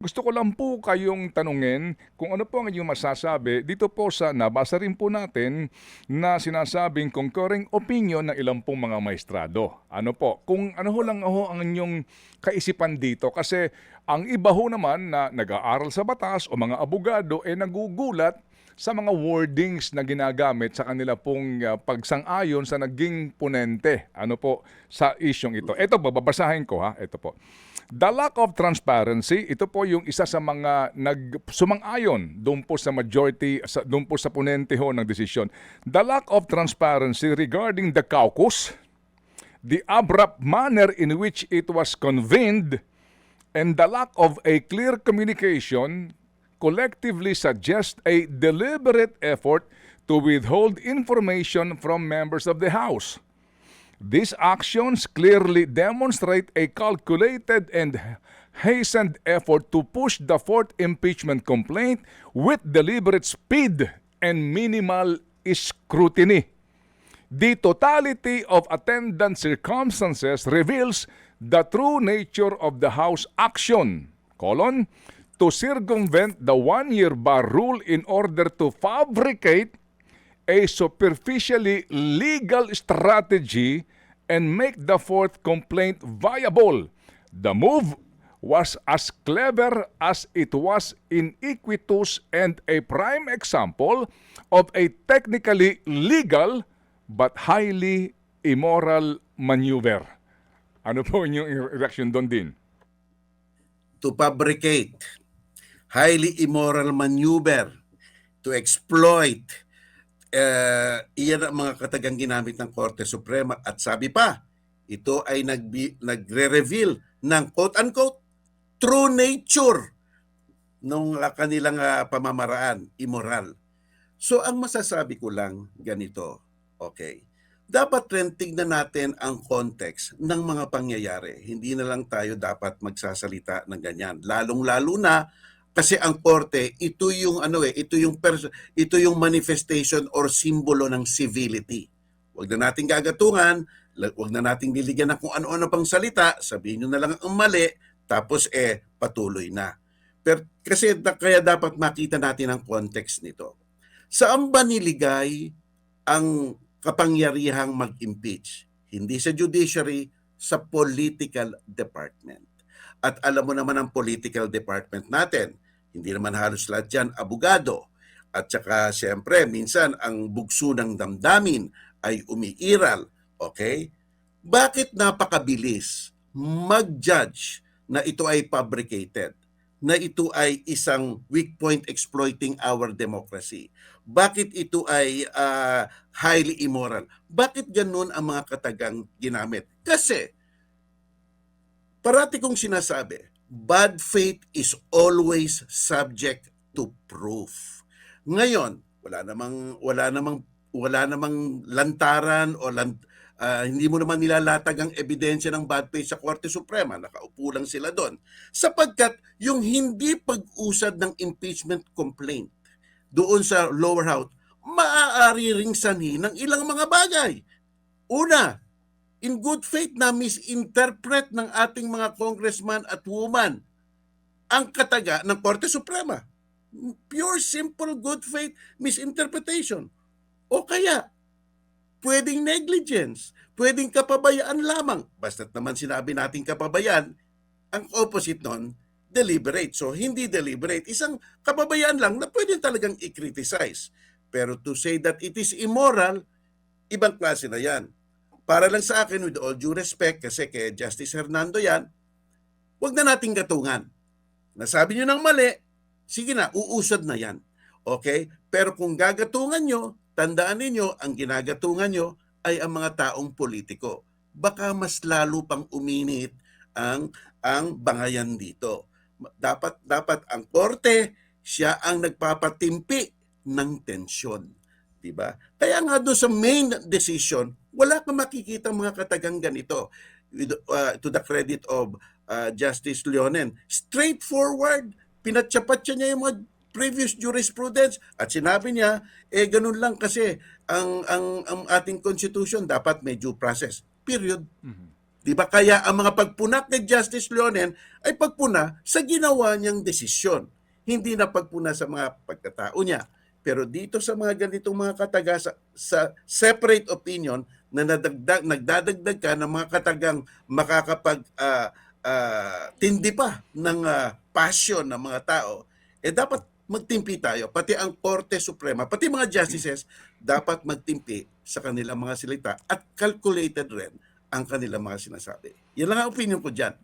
Gusto ko lang po kayong tanungin kung ano po ang inyong masasabi dito po sa nabasa rin po natin na sinasabing concurring opinion ng ilang pong mga maestrado. Ano po? Kung ano ho lang ho ang inyong kaisipan dito kasi ang iba ho naman na nag-aaral sa batas o mga abogado eh nagugulat sa mga wordings na ginagamit sa kanila pong uh, pagsang-ayon sa naging ponente ano po sa isyong ito. Ito babasahin ko ha, ito po. The lack of transparency, ito po yung isa sa mga nag sumang-ayon doon po sa majority, sa, doon po sa ponente ho ng desisyon. The lack of transparency regarding the caucus, the abrupt manner in which it was convened, and the lack of a clear communication collectively suggest a deliberate effort to withhold information from members of the House. These actions clearly demonstrate a calculated and hastened effort to push the fourth impeachment complaint with deliberate speed and minimal scrutiny. The totality of attendant circumstances reveals the true nature of the House action, colon, to circumvent the one-year bar rule in order to fabricate a superficially legal strategy and make the fourth complaint viable. The move was as clever as it was iniquitous and a prime example of a technically legal but highly immoral maneuver. Ano po inyong reaction doon din? to fabricate highly immoral maneuver to exploit uh, iyan ang mga katagang ginamit ng Korte Suprema at sabi pa ito ay nagbi, nagre-reveal ng quote-unquote true nature ng kanilang ah, pamamaraan, immoral. So ang masasabi ko lang ganito, okay, dapat rin tignan natin ang context ng mga pangyayari. Hindi na lang tayo dapat magsasalita ng ganyan. Lalong-lalo na kasi ang korte, ito yung ano eh, ito yung ito yung manifestation or simbolo ng civility. Huwag na nating gagatungan, huwag na nating liligyan ng kung ano-ano pang salita, sabihin nyo na lang ang mali, tapos eh patuloy na. Pero kasi da- kaya dapat makita natin ang context nito. Saan ba niligay ang kapangyarihang mag-impeach? Hindi sa judiciary, sa political department. At alam mo naman ang political department natin, hindi naman halos lahat yan abogado. At saka siyempre, minsan ang bugso ng damdamin ay umiiral. Okay? Bakit napakabilis mag-judge na ito ay fabricated? Na ito ay isang weak point exploiting our democracy? Bakit ito ay ah, highly immoral? Bakit ganun ang mga katagang ginamit? Kasi parati kong sinasabi, bad faith is always subject to proof. Ngayon, wala namang wala namang wala namang lantaran o lan, ah, hindi mo naman nilalatag ang ebidensya ng bad faith sa Korte Suprema. Nakaupo lang sila doon. Sapagkat yung hindi pag-usad ng impeachment complaint doon sa lower house, maaari ring sanhi ng ilang mga bagay. Una, in good faith na misinterpret ng ating mga congressman at woman ang kataga ng Korte Suprema. Pure, simple, good faith misinterpretation. O kaya, pwedeng negligence, pwedeng kapabayaan lamang. Basta't naman sinabi natin kapabayaan, ang opposite nun, deliberate. So, hindi deliberate. Isang kapabayaan lang na pwede talagang i-criticize. Pero to say that it is immoral, ibang klase na yan. Para lang sa akin, with all due respect, kasi kay Justice Hernando yan, wag na nating gatungan. Nasabi nyo ng mali, sige na, uusad na yan. Okay? Pero kung gagatungan nyo, tandaan ninyo, ang ginagatungan nyo ay ang mga taong politiko. Baka mas lalo pang uminit ang ang bangayan dito. Dapat dapat ang korte siya ang nagpapatimpi ng tensyon, 'di ba? Kaya nga doon sa main decision, wala kang makikita mga katagang ganito. With, uh, to the credit of uh, Justice Leonen, straightforward, pinatsapat niya yung mga previous jurisprudence at sinabi niya eh ganun lang kasi ang ang ang ating constitution dapat may due process period Di ba? Kaya ang mga pagpunak ni Justice Leonen ay pagpuna sa ginawa niyang desisyon. Hindi na pagpuna sa mga pagkatao niya. Pero dito sa mga ganitong mga kataga sa, sa separate opinion na nadagdag, nagdadagdag ka ng mga katagang makakapag ah, ah, tindi pa ng ah, passion ng mga tao, eh dapat magtimpi tayo. Pati ang Korte Suprema, pati mga justices, dapat magtimpi sa kanilang mga salita at calculated rin ang kanilang mga sinasabi. Yan lang ang opinion ko dyan.